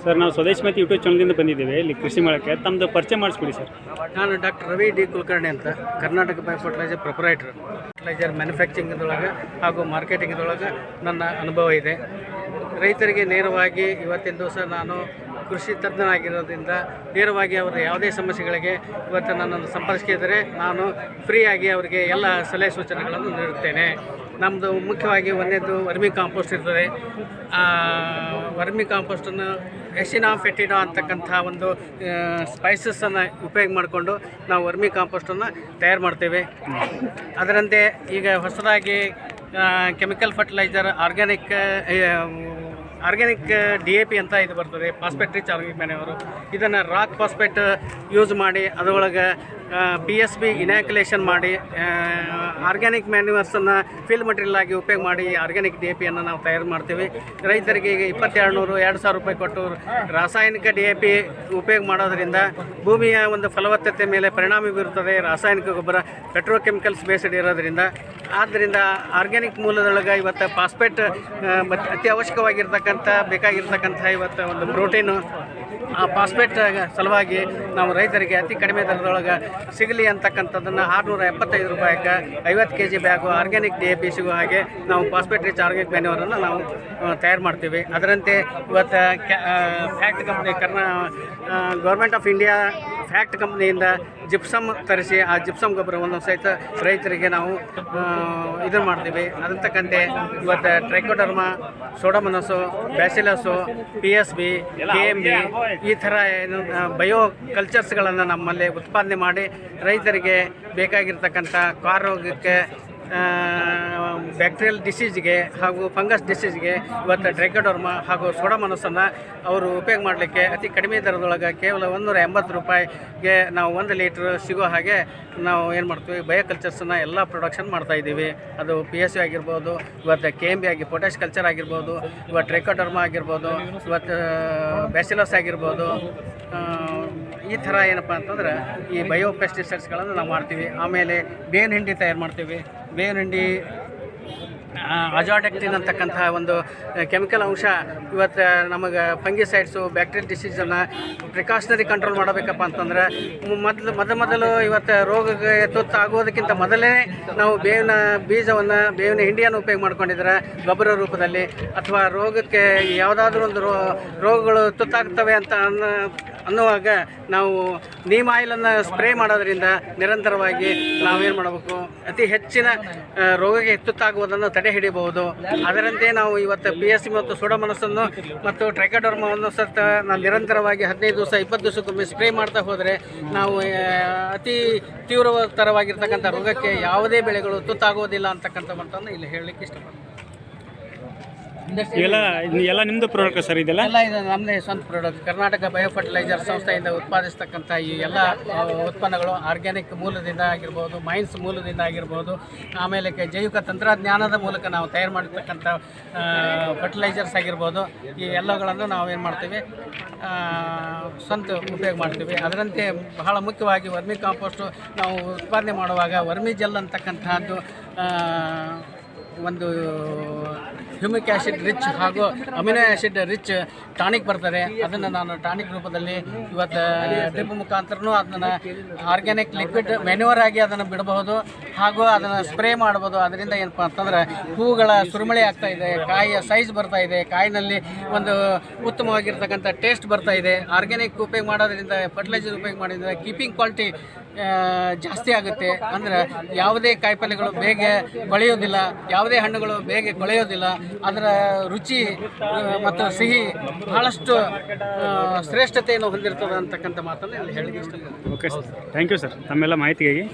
Sir, ನಾವು ಸ್ವದೇಶ್ ಮತ್ತು YouTube ಚಾನಲ್ದಿಂದ ಬಂದಿದ್ದೇವೆ. ಇಲ್ಲಿ ಕೃಷಿ ಮೇಳಕ್ಕೆ. ತಮ್ಮದು ಪರಿಚಯ ಮಾಡಿಸ್ಕೊಡಿ ಸರ್. ನಾನು ಡಾಕ್ಟರ್ ರವಿ ಡಿ ಕುಲಕರ್ಣಿ ಅಂತ, Karnataka bio fertiliser proprietor. Fertiliser ಮ್ಯಾನುಫ್ಯಾಕ್ಚರಿಂಗ್ದೊಳಗೆ ಹಾಗೂ ಮಾರ್ಕೆಟಿಂಗ್ದೊಳಗೆ ನನ್ನ ಅನುಭವ ಇದೆ. ರೈತರಿಗೆ ನೇರವಾಗಿ ಇವತ್ತಿನ ದಿವಸ ನಾನು ಕೃಷಿ ತಜ್ಞನಾಗಿರೋದ್ರಿಂದ ನೇರವಾಗಿ ಅವರ ಯಾವುದೇ ಸಮಸ್ಯೆಗಳಿಗೆ ಇವತ್ತು ನನ್ನನ್ನು ಸಂಪರ್ಕಿಸಿದರೆ ನಾನು ಫ್ರೀಯಾಗಿ ಅವರಿಗೆ ಎಲ್ಲ ಸಲಹೆ ಸೂಚನೆಗಳನ್ನು ನೀಡುತ್ತೇನೆ. ನಮ್ಮದು ಮುಖ್ಯವಾಗಿ ಒಂದೇದು ವರ್ಮಿ ಕಾಂಪೋಸ್ಟ್ ಇರ್ತದೆ. ವರ್ಮಿ ಕಾಂಪೋಸ್ಟನ್ನು ಎಸಿನಾ ಫೆಟಿನಾ ಅಂತಕ್ಕಂಥ ಒಂದು ಸ್ಪೈಸಸನ್ನು ಉಪಯೋಗ ಮಾಡಿಕೊಂಡು ನಾವು ವರ್ಮಿ ಕಾಂಪೋಸ್ಟನ್ನು ತಯಾರು ಮಾಡ್ತೇವೆ. ಅದರಂತೆ ಈಗ ಹೊಸದಾಗಿ chemical fertiliser organic organic D A P ಅಂತ ಇದು ಬರ್ತದೆ ಫಾಸ್ಪೆಟ್ ರಿಚ್ ಆರ್ಗ್ಯಾನಿಕ್ ಮ್ಯಾನ್ಯೂರು ಇದನ್ನು ರಾಕ್ ಫಾಸ್ಪೆಟ್ ಯೂಸ್ ಮಾಡಿ, ಅದರೊಳಗೆ ಪಿ ಎಸ್ ಬಿ ಇನ್ಯಾಕ್ಯುಲೇಷನ್ ಮಾಡಿ ಆರ್ಗ್ಯಾನಿಕ್ ಮ್ಯಾನ್ಯೂರ್ಸನ್ನು ಫಿಲ್ ಮಟೀರಿಯಲ್ ಆಗಿ ಉಪಯೋಗ ಮಾಡಿ ಆರ್ಗ್ಯಾನಿಕ್ ಡಿ ಎ ಪಿಯನ್ನು ನಾವು ತಯಾರು ಮಾಡ್ತೀವಿ. ರೈತರಿಗೆ ಈಗ ಇಪ್ಪತ್ತೆರಡು ನೂರು ಎರಡು ಸಾವಿರ ರೂಪಾಯಿ ಕೊಟ್ಟು ರಾಸಾಯನಿಕ ಡಿ ಎ ಪಿ ಉಪಯೋಗ ಮಾಡೋದರಿಂದ ಭೂಮಿಯ ಒಂದು ಫಲವತ್ತತೆ ಮೇಲೆ ಪರಿಣಾಮ ಬೀರುತ್ತದೆ. ರಾಸಾಯನಿಕ ಗೊಬ್ಬರ ಪೆಟ್ರೋಕೆಮಿಕಲ್ಸ್ ಬೇಸ್ಡ್ ಇರೋದ್ರಿಂದ. ಆದ್ದರಿಂದ ಆರ್ಗ್ಯಾನಿಕ್ ಮೂಲದೊಳಗೆ ಇವತ್ತು ಮತ್ತು ಅತಿ ಅವಶ್ಯಕವಾಗಿರ್ತಕ್ಕಂಥ ಬೇಕಾಗಿರ್ತಕ್ಕಂಥ ಇವತ್ತು ಒಂದು ಪ್ರೋಟೀನು ಆ ಫಾಸ್ಫೇಟ್ ಸಲುವಾಗಿ ನಾವು ರೈತರಿಗೆ ಅತಿ ಕಡಿಮೆ ದರದೊಳಗೆ ಸಿಗಲಿ ಅಂತಕ್ಕಂಥದ್ದನ್ನು ಆರುನೂರ ಎಪ್ಪತ್ತೈದು ರೂಪಾಯಿಗೆ ಐವತ್ತು K G bag organic D A P ಸಿಗೋ ಹಾಗೆ ನಾವು ಫಾಸ್ಫೇಟ್ ರಿಚ್ ಆರ್ಗ್ಯಾನಿಕ್ ಮ್ಯಾನ್ಯೂರನ್ನು ನಾವು ತಯಾರು ಮಾಡ್ತೀವಿ. ಅದರಂತೆ ಇವತ್ತು ಫ್ಯಾಕ್ಟ್ ಕಂಪ್ನಿ ಕರ್ನಾ ಗೌರ್ಮೆಂಟ್ ಆಫ್ ಇಂಡಿಯಾ ಫ್ಯಾಕ್ಟ್ ಕಂಪ್ನಿಯಿಂದ ಜಿಪ್ಸಮ್ ತರಿಸಿ ಆ ಜಿಪ್ಸಮ್ ಗೊಬ್ಬರವನ್ನು ಸಹಿತ ರೈತರಿಗೆ ನಾವು ಇದನ್ನು ಮಾಡ್ತೀವಿ. ಅದಂತಕ್ಕಂತೆ ಇವತ್ತು trichoderma ಸೋಡಮನಸು bacillus P S B K M B ಈ ಥರ ಏನು ಬಯೋ ಕಲ್ಚರ್ಸ್ಗಳನ್ನು ನಮ್ಮಲ್ಲಿ ಉತ್ಪಾದನೆ ಮಾಡಿ ರೈತರಿಗೆ ಬೇಕಾಗಿರ್ತಕ್ಕಂಥ ರೋಗಕ್ಕೆ ಬ್ಯಾಕ್ಟೀರಿಯಲ್ ಡಿಸೀಸ್ಗೆ ಹಾಗೂ ಫಂಗಸ್ ಡಿಸೀಸ್ಗೆ ಇವತ್ತು ಡ್ರೆಗಡೋರ್ಮ ಹಾಗೂ ಸೋಡಮನಸ್ಸನ್ನು ಅವರು ಉಪಯೋಗ ಮಾಡಲಿಕ್ಕೆ ಅತಿ ಕಡಿಮೆ ದರದೊಳಗೆ ಕೇವಲ ಒಂದೂರ ಎಂಬತ್ತು ರೂಪಾಯಿಗೆ ನಾವು ಒಂದು ಲೀಟ್ರ್ ಸಿಗೋ ಹಾಗೆ ನಾವು ಏನು ಮಾಡ್ತೀವಿ ಬಯೋ ಕಲ್ಚರ್ಸನ್ನು ಎಲ್ಲ ಪ್ರೊಡಕ್ಷನ್ ಮಾಡ್ತಾ ಇದ್ದೀವಿ. ಅದು ಪಿ ಎಸ್ ಯು ಆಗಿರ್ಬೋದು, ಇವತ್ತು ಕೆ ಎಂ ಬಿ ಆಗಿ ಪೊಟ್ಯಾಶ್ ಕಲ್ಚರ್ ಆಗಿರ್ಬೋದು, ಇವತ್ತು ಟ್ರೈಕೋಡರ್ಮ ಆಗಿರ್ಬೋದು, ಇವತ್ತು ಬ್ಯಾಸಿಲಸ್ ಆಗಿರ್ಬೋದು ಈ ಥರ ಏನಪ್ಪ ಅಂತಂದ್ರೆ ಈ ಬಯೋ ಪೆಸ್ಟಿಸೈಡ್ಸ್ಗಳನ್ನು ನಾವು ಮಾಡ್ತೀವಿ. ಆಮೇಲೆ ಬೇವಿನ ಹಿಂಡಿ ತಯಾರು ಮಾಡ್ತೀವಿ. ಬೇವಿನ ಹಿಂಡಿ ಅಜಾಡೆಕ್ಟಿನ್ ಅಂತಕ್ಕಂಥ ಒಂದು ಕೆಮಿಕಲ್ ಅಂಶ ಇವತ್ತು ನಮಗೆ ಫಂಗಿಸೈಡ್ಸು ಬ್ಯಾಕ್ಟೀರಿಯಲ್ ಡಿಸೀಸನ್ನು ಪ್ರಿಕಾಷನರಿ ಕಂಟ್ರೋಲ್ ಮಾಡಬೇಕಪ್ಪ ಅಂತಂದ್ರೆ ಮೊದಲು, ಮೊದ ಮೊದಲು ಇವತ್ತು ರೋಗಕ್ಕೆ ತುತ್ತಾಗೋದಕ್ಕಿಂತ ಮೊದಲೇ ನಾವು ಬೇವಿನ ಬೀಜವನ್ನು, ಬೇವಿನ ಹಿಂಡಿಯನ್ನು ಉಪಯೋಗ ಮಾಡ್ಕೊಂಡಿದ್ರೆ ಗೊಬ್ಬರ ರೂಪದಲ್ಲಿ ಅಥವಾ ರೋಗಕ್ಕೆ ಯಾವುದಾದ್ರೂ ಒಂದು ರೋಗಗಳು ತುತ್ತಾಗ್ತವೆ ಅಂತ ಅನ್ನೋ ಅನ್ನುವಾಗ ನಾವು ನೀಮ್ ಆಯಿಲನ್ನು ಸ್ಪ್ರೇ ಮಾಡೋದ್ರಿಂದ ನಿರಂತರವಾಗಿ ನಾವೇನು ಮಾಡಬೇಕು? ಅತಿ ಹೆಚ್ಚಿನ ರೋಗಕ್ಕೆ ಹೆಚ್ಚುತ್ತಾಗುವುದನ್ನು ತಡೆ ಹಿಡಿಯಬಹುದು ಅದರಂತೆ ನಾವು ಇವತ್ತು ಪಿ ಎಸ್ ಸಿ ಮತ್ತು ಸೋಡಮನಸ್ಸನ್ನು ಮತ್ತು ಟ್ರೈಕಡರ್ಮವನ್ನು ಸತ ನಾವು ನಿರಂತರವಾಗಿ ಹದಿನೈದು ದಿವಸ, ಇಪ್ಪತ್ತು ದಿವಸಕ್ಕೊಮ್ಮೆ ಸ್ಪ್ರೇ ಮಾಡ್ತಾ ಹೋದರೆ ನಾವು ಅತಿ ತೀವ್ರತರವಾಗಿರ್ತಕ್ಕಂಥ ರೋಗಕ್ಕೆ ಯಾವುದೇ ಬೆಳೆಗಳು ತುತ್ತಾಗೋದಿಲ್ಲ ಮಟ್ಟನ್ನು ಇಲ್ಲಿ ಹೇಳಲಿಕ್ಕೆ ಇಷ್ಟಪಡ್ತೀನಿ. ಇವೆಲ್ಲ ಎಲ್ಲ ನಿಮ್ಮದು ಪ್ರಾಡಕ್ಟ್ ಸರ್ ಇದೆಲ್ಲ? ಎಲ್ಲ ಇದು ನಮ್ಮದೇ ಸ್ವಂತ ಪ್ರಾಡಕ್ಟ್ ಕರ್ನಾಟಕ ಬಯೋ ಫರ್ಟಿಲೈಸರ್ ಸಂಸ್ಥೆಯಿಂದ ಉತ್ಪಾದಿಸ್ತಕ್ಕಂಥ ಈ ಎಲ್ಲ ಉತ್ಪನ್ನಗಳು ಆರ್ಗ್ಯಾನಿಕ್ ಮೂಲದಿಂದ ಆಗಿರ್ಬೋದು ಮೈನ್ಸ್ ಮೂಲದಿಂದ ಆಗಿರ್ಬೋದು ಆಮೇಲೆ ಜೈವಿಕ ತಂತ್ರಜ್ಞಾನದ ಮೂಲಕ ನಾವು ತಯಾರು ಮಾಡಿರ್ತಕ್ಕಂಥ ಫರ್ಟಿಲೈಸರ್ಸ್ ಆಗಿರ್ಬೋದು ಈ ಎಲ್ಲಗಳನ್ನು ನಾವು ಏನು ಮಾಡ್ತೀವಿ ಸ್ವಂತ ಉಪಯೋಗ ಮಾಡ್ತೀವಿ. ಅದರಂತೆ ಬಹಳ ಮುಖ್ಯವಾಗಿ ವರ್ಮಿ ಕಾಂಪೋಸ್ಟು ನಾವು ಉತ್ಪಾದನೆ ಮಾಡುವಾಗ ವರ್ಮಿ ಜೆಲ್ ಅಂತಕ್ಕಂಥದ್ದು ಆ, ಒಂದು ಹ್ಯೂಮಿಕ್ ಆ್ಯಸಿಡ್ ರಿಚ್ ಹಾಗೂ ಅಮಿನೋ ಆ್ಯಸಿಡ್ ರಿಚ್ ಟಾನಿಕ್ ಬರ್ತದೆ ಅದನ್ನು ನಾನು ಟಾನಿಕ್ ರೂಪದಲ್ಲಿ ಇವತ್ತು ಡ್ರಿಪ್ ಮುಖಾಂತರನೂ ಅದನ್ನು ಆರ್ಗ್ಯಾನಿಕ್ ಲಿಕ್ವಿಡ್ ಮೆನ್ಯೂರ್ ಆಗಿ ಅದನ್ನು ಬಿಡಬಹುದು. ಹಾಗೂ ಅದನ್ನು ಸ್ಪ್ರೇ ಮಾಡ್ಬೋದು. ಅದರಿಂದ ಏನಪ್ಪ ಅಂತಂದ್ರೆ ಹೂಗಳ ಸುರುಮಳೆ ಆಗ್ತಾ ಇದೆ, ಕಾಯಿಯ ಸೈಜ್ ಬರ್ತಾ ಇದೆ, ಕಾಯಿನಲ್ಲಿ ಒಂದು ಉತ್ತಮವಾಗಿರ್ತಕ್ಕಂಥ ಟೇಸ್ಟ್ ಬರ್ತಾ ಇದೆ. ಆರ್ಗ್ಯಾನಿಕ್ ಉಪಯೋಗ ಮಾಡೋದ್ರಿಂದ ಫರ್ಟಿಲೈಸರ್ ಉಪಯೋಗ ಮಾಡೋದ್ರಿಂದ ಕೀಪಿಂಗ್ ಕ್ವಾಲಿಟಿ ಜಾಸ್ತಿ ಆಗುತ್ತೆ. ಅಂದ್ರೆ ಯಾವುದೇ ಕಾಯಿಪಲ್ಯಗಳು ಬೇಗ ಕೊಳೆಯೋದಿಲ್ಲ ಯಾವುದೇ ಹಣ್ಣುಗಳು ಬೇಗ ಕೊಳೆಯೋದಿಲ್ಲ, ಅದರ ರುಚಿ ಮತ್ತು ಸಿಹಿ ಬಹಳಷ್ಟು ಶ್ರೇಷ್ಠತೆಯನ್ನು ಹೊಂದಿರ್ತದೆ ಅಂತಕ್ಕಂಥ ಮಾತನ್ನು ಹೇಳಿಕ್ಕೆ okay sir thank you sir ತಮ್ಮೆಲ್ಲ ಮಾಹಿತಿಗಾಗಿ.